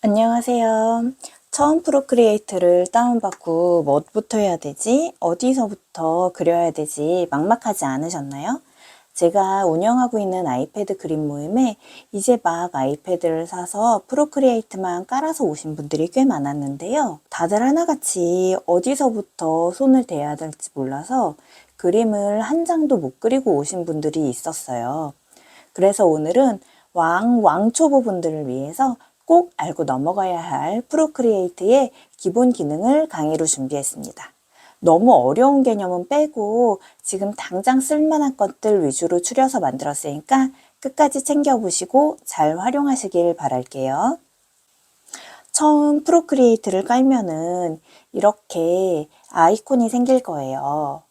안녕하세요. 처음 프로크리에이트를 다운받고 뭐부터 해야 되지? 어디서부터 그려야 되지? 막막하지 않으셨나요? 제가 운영하고 있는 아이패드 그림 모임에 이제 막 아이패드를 사서 프로크리에이트만 깔아서 오신 분들이 꽤 많았는데요. 다들 하나같이 어디서부터 손을 대야 될지 몰라서 그림을 한 장도 못 그리고 오신 분들이 있었어요. 그래서 오늘은 왕, 왕초보 분들을 위해서 꼭 알고 넘어가야 할 프로크리에이트의 기본 기능을 강의로 준비했습니다. 너무 어려운 개념은 빼고 지금 당장 쓸만한 것들 위주로 추려서 만들었으니까 끝까지 챙겨보시고 잘 활용하시길 바랄게요. 처음 프로크리에이트를 깔면은 이렇게 아이콘이 생길 거예요.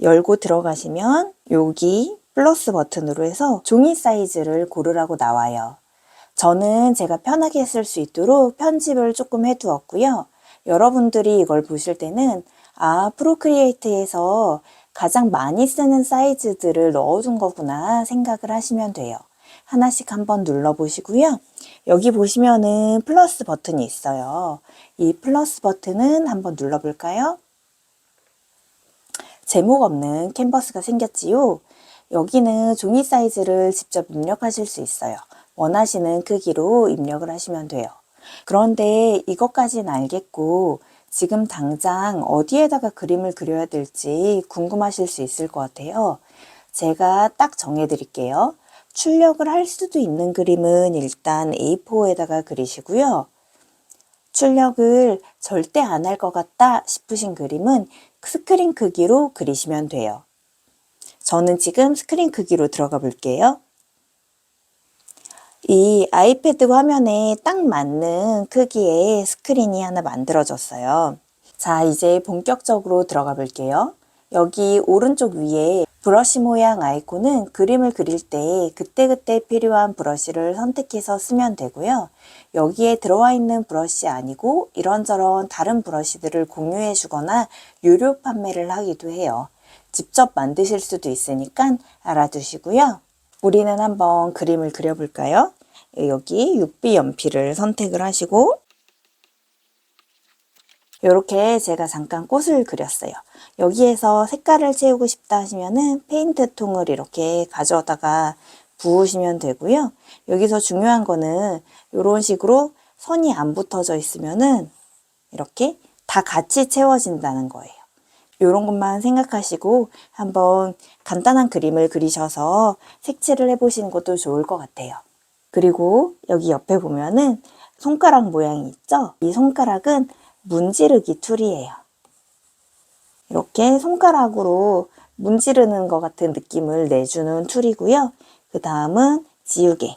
열고 들어가시면 여기 플러스 버튼으로 해서 종이 사이즈를 고르라고 나와요. 저는 제가 편하게 쓸 수 있도록 편집을 조금 해두었고요. 여러분들이 이걸 보실 때는 아, 프로크리에이트에서 가장 많이 쓰는 사이즈들을 넣어둔 거구나 생각을 하시면 돼요. 하나씩 한번 눌러보시고요. 여기 보시면은 플러스 버튼이 있어요. 이 플러스 버튼은 한번 눌러볼까요? 제목 없는 캔버스가 생겼지요. 여기는 종이 사이즈를 직접 입력하실 수 있어요. 원하시는 크기로 입력을 하시면 돼요. 그런데 이것까지는 알겠고 지금 당장 어디에다가 그림을 그려야 될지 궁금하실 수 있을 것 같아요. 제가 딱 정해 드릴게요. 출력을 할 수도 있는 그림은 일단 A4에다가 그리시고요. 출력을 절대 안 할 것 같다 싶으신 그림은 스크린 크기로 그리시면 돼요. 저는 지금 스크린 크기로 들어가 볼게요. 이 아이패드 화면에 딱 맞는 크기의 스크린이 하나 만들어졌어요. 자, 이제 본격적으로 들어가 볼게요. 여기 오른쪽 위에 브러쉬 모양 아이콘은 그림을 그릴 때 그때그때 필요한 브러쉬를 선택해서 쓰면 되고요. 여기에 들어와 있는 브러쉬 아니고 이런저런 다른 브러쉬들을 공유해 주거나 유료 판매를 하기도 해요. 직접 만드실 수도 있으니까 알아두시고요. 우리는 한번 그림을 그려볼까요? 여기 6B 연필을 선택을 하시고 이렇게 제가 잠깐 꽃을 그렸어요. 여기에서 색깔을 채우고 싶다 하시면은 페인트 통을 이렇게 가져다가 부으시면 되고요. 여기서 중요한 거는 이런 식으로 선이 안 붙어져 있으면은 이렇게 다 같이 채워진다는 거예요. 이런 것만 생각하시고 한번 간단한 그림을 그리셔서 색칠을 해보시는 것도 좋을 것 같아요. 그리고 여기 옆에 보면은 손가락 모양이 있죠? 이 손가락은 문지르기 툴이에요. 이렇게 손가락으로 문지르는 것 같은 느낌을 내주는 툴이고요. 그 다음은 지우개.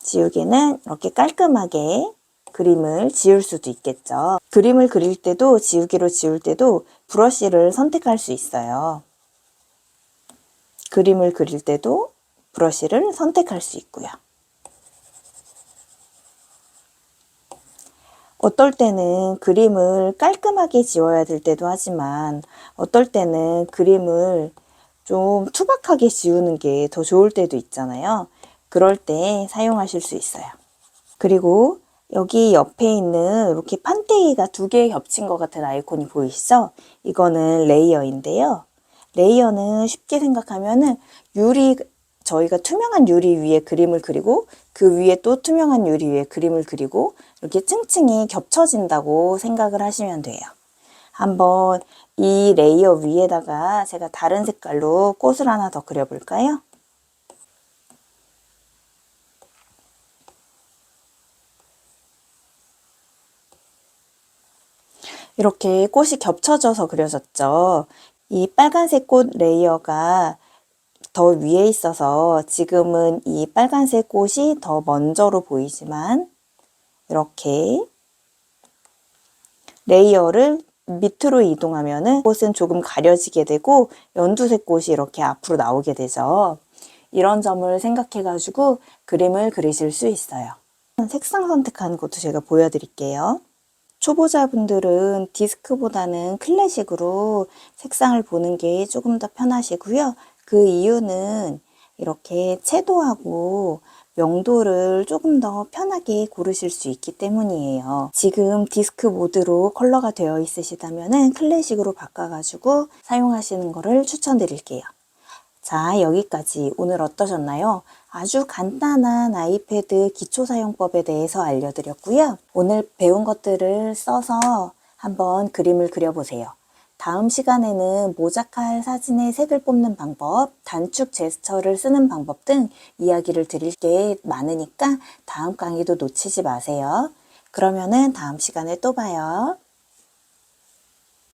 지우개는 이렇게 깔끔하게 그림을 지울 수도 있겠죠. 그림을 그릴 때도 지우개로 지울 때도 브러쉬를 선택할 수 있어요. 그림을 그릴 때도 브러쉬를 선택할 수 있고요. 어떨 때는 그림을 깔끔하게 지워야 될 때도 하지만 어떨 때는 그림을 좀 투박하게 지우는 게 더 좋을 때도 있잖아요. 그럴 때 사용하실 수 있어요. 그리고 여기 옆에 있는 이렇게 판때기가 두 개 겹친 것 같은 아이콘이 보이시죠? 이거는 레이어인데요. 레이어는 쉽게 생각하면은 유리, 저희가 투명한 유리 위에 그림을 그리고 그 위에 또 투명한 유리 위에 그림을 그리고 이렇게 층층이 겹쳐진다고 생각을 하시면 돼요. 한번 이 레이어 위에다가 제가 다른 색깔로 꽃을 하나 더 그려볼까요? 이렇게 꽃이 겹쳐져서 그려졌죠. 이 빨간색 꽃 레이어가 더 위에 있어서 지금은 이 빨간색 꽃이 더 먼저로 보이지만 이렇게 레이어를 밑으로 이동하면은 꽃은 조금 가려지게 되고 연두색 꽃이 이렇게 앞으로 나오게 되죠. 이런 점을 생각해 가지고 그림을 그리실 수 있어요. 색상 선택하는 것도 제가 보여드릴게요. 초보자분들은 디스크보다는 클래식으로 색상을 보는 게 조금 더 편하시고요. 그 이유는 이렇게 채도하고 명도를 조금 더 편하게 고르실 수 있기 때문이에요. 지금 디스크 모드로 컬러가 되어 있으시다면 클래식으로 바꿔가지고 사용하시는 거를 추천드릴게요. 자, 여기까지 오늘 어떠셨나요? 아주 간단한 아이패드 기초 사용법에 대해서 알려드렸고요. 오늘 배운 것들을 써서 한번 그림을 그려보세요. 다음 시간에는 모자칼 사진의 색을 뽑는 방법, 단축 제스처를 쓰는 방법 등 이야기를 드릴 게 많으니까 다음 강의도 놓치지 마세요. 그러면은 다음 시간에 또 봐요.